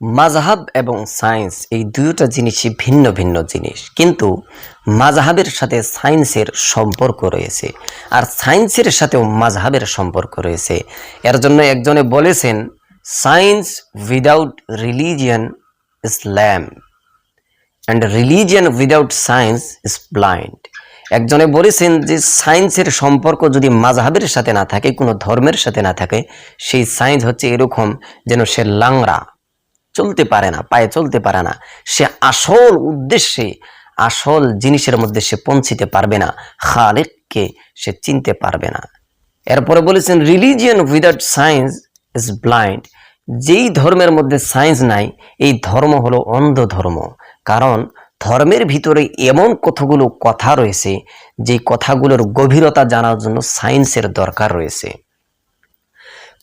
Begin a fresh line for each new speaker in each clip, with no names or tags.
মাযহাব এবং সায়েন্স এই দুইটা জিনিসই ভিন্ন ভিন্ন জিনিস। কিন্তু মাযহাবের সাথে সায়েন্সের সম্পর্ক রয়েছে। আর সায়েন্সের সাথেও মাযহাবের সম্পর্ক রয়েছে। এর জন্য একজনে বলেছেন, science without religion Islam and religion without science is blind. একজনে বলেছেন যে, সায়েন্সের সম্পর্ক যদি মাযহাবের সাথে না থাকে, কোনো ধর্মের সাথে না থাকে, সেই সায়েন্স হচ্ছে এরকম যেন সে লাংড়া চলতে পারে না, পায়ে চলতে পারে না। সে আসল উদ্দেশ্যে, আসল জিনিসের মধ্যে সে পৌঁছিতে পারবে না, খালেককে সে চিনতে পারবে না। এরপরে বলেছেন religion without science is blind যেই ধর্মের মধ্যে সায়েন্স নাই, এই ধর্ম হলো অন্ধ ধর্ম। কারণ ধর্মের ভিতরে এমন কতগুলো কথা রয়েছে যে কথাগুলোর গভীরতা জানার জন্য সায়েন্সের দরকার রয়েছে।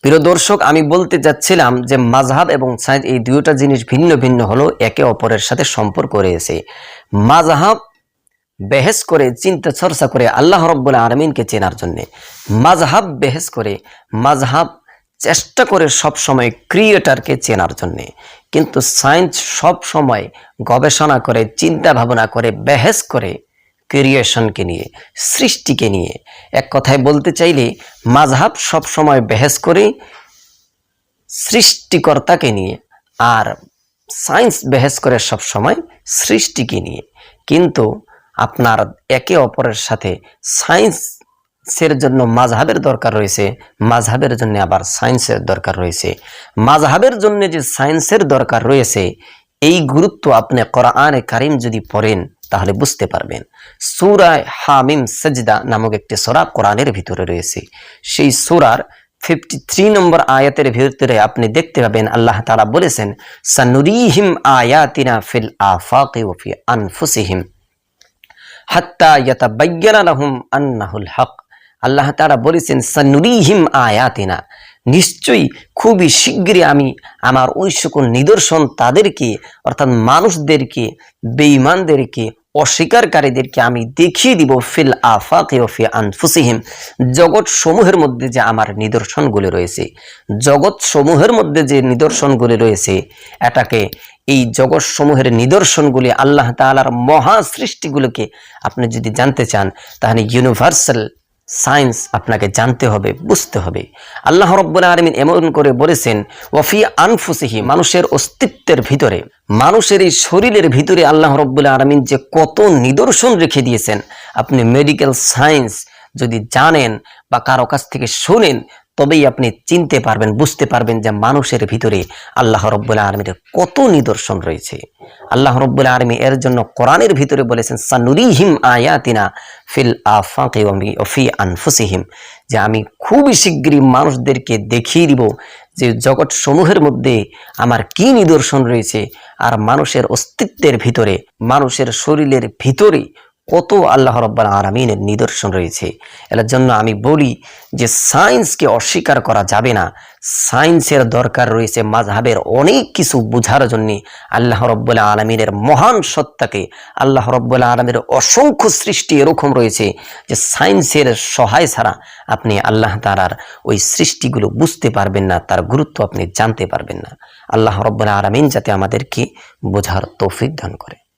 প্রিয় দর্শক, আমি বলতে যাচ্ছিলাম যে মাযহাব এবং সায়েন্স এই দুইটা জিনিস ভিন্ন ভিন্ন হলো একে অপরের সাথে সম্পর্ক রয়েছে। মাযহাব বেহেস করে, চিন্তা চর্চা করে আল্লাহ রব্বুল আলমিনকে চেনার জন্য। মাযহাব বেহেস করে, মাযহাব চেষ্টা করে সব সময় ক্রিয়েটারকে চেনার জন্য। কিন্তু সায়েন্স সব সময় গবেষণা করে, চিন্তা ভাবনা করে, বেহেস করে ক্রিয়েশনকে নিয়ে, সৃষ্টিকে নিয়ে। এক কথায় বলতে চাইলে, মাযহাব সব সময় বেহেস করে সৃষ্টিকর্তাকে নিয়ে আর সায়েন্স বেহেস করে সব সময় সৃষ্টিকে নিয়ে। কিন্তু আপনার একে অপরের সাথে সায়েন্সের জন্য মাযহাবের দরকার রয়েছে, মাযহাবের জন্য আবার সায়েন্সের দরকার রয়েছে। মাযহাবের জন্য যে সায়েন্সের দরকার রয়েছে, এই গুরুত্ব আপনি করা কোরআনে কারিম যদি পড়েন তাহলে বুঝতে পারবেন। সুরায় হামিম সজদা নামক একটি সোরা কোরআনের ভিতরে রয়েছে। সেই সুরার ফিফটি থ্রি নম্বর আয়াতের ভিতরে আপনি দেখতে পাবেন আল্লাহ তাআলা বলেছেন, সানুরিহিম আয়াতিনা ফিল আফাকি ওয়া ফি আনফুসিহিম হাত্তা লাহুম আন্নাহুল হক। আল্লাহ তাআলা বলেছেন, সানুরিহিম আয়াতিনা, নিশ্চয়ই খুবই শীঘ্রই আমি আমার ওই সকল নিদর্শন তাদেরকে, অর্থাৎ মানুষদেরকে, বেঈমানদেরকে অস্বীকারীদেরকে আমি দেখিয়ে দিব ফিল আফাকে আনফুসিহিম। জগৎ সমূহের মধ্যে যে আমার নিদর্শনগুলি রয়েছে জগৎ সমূহের মধ্যে যে নিদর্শনগুলি রয়েছে, এটাকে এই জগৎ সমূহের নিদর্শনগুলি আল্লাহ তালার মহা সৃষ্টিগুলোকে আপনি যদি জানতে চান, তাহলে ইউনিভার্সাল সায়েন্স আপনাকে জানতে হবে, বুঝতে হবে। আল্লাহ রব্বুল আলমিন এমন করে বলেছেন ওয়ফি আনফুসিহি, মানুষের অস্তিত্বের ভিতরে মানুষের এই শরীরের ভিতরে আল্লাহ রব্বুল আলমিন যে কত নিদর্শন রেখে দিয়েছেন, আপনি মেডিকেল সায়েন্স যদি জানেন বা কারও কাছ থেকে শোনেন তবেই আপনি চিনতে পারবেন, বুঝতে পারবেন যে মানুষের ভিতরে আল্লাহ রব্বুল আলমীর কত নিদর্শন রয়েছে। আল্লাহ রব্বুল আলমী এর জন্য কোরআনের ভিতরে বলেছেন, সানুরিহিম আয়াতিনা ফিল ওফি আনফুসিহিম। যে আমি খুবই শীঘ্রই মানুষদেরকে দেখিয়ে দিব যে জগৎ সমূহের মধ্যে আমার কি নিদর্শন রয়েছে। আর মানুষের অস্তিত্বের ভিতরে, মানুষের শরীরের ভিতরে কত আল্লাহ রব্বাল আলমিনের নিদর্শন রয়েছে। এর জন্য আমি বলি যে সায়েন্সকে অস্বীকার করা যাবে না। সায়েন্সের দরকার রয়েছে মাঝহাবের অনেক কিছু বোঝার জন্য আল্লাহ রব্বুল্লাহ আলমিনের মহান সত্তাকে। আল্লাহ রব্বুল্লাহ আলমের অসংখ্য সৃষ্টি এরকম রয়েছে যে সায়েন্সের সহায় ছাড়া আপনি আল্লাহ তালার ওই সৃষ্টিগুলো বুঝতে পারবেন না, তার গুরুত্ব আপনি জানতে পারবেন না। আল্লাহ রব্বুল্লাহ আলমিন যাতে আমাদেরকে বোঝার তৌফিক দান করে।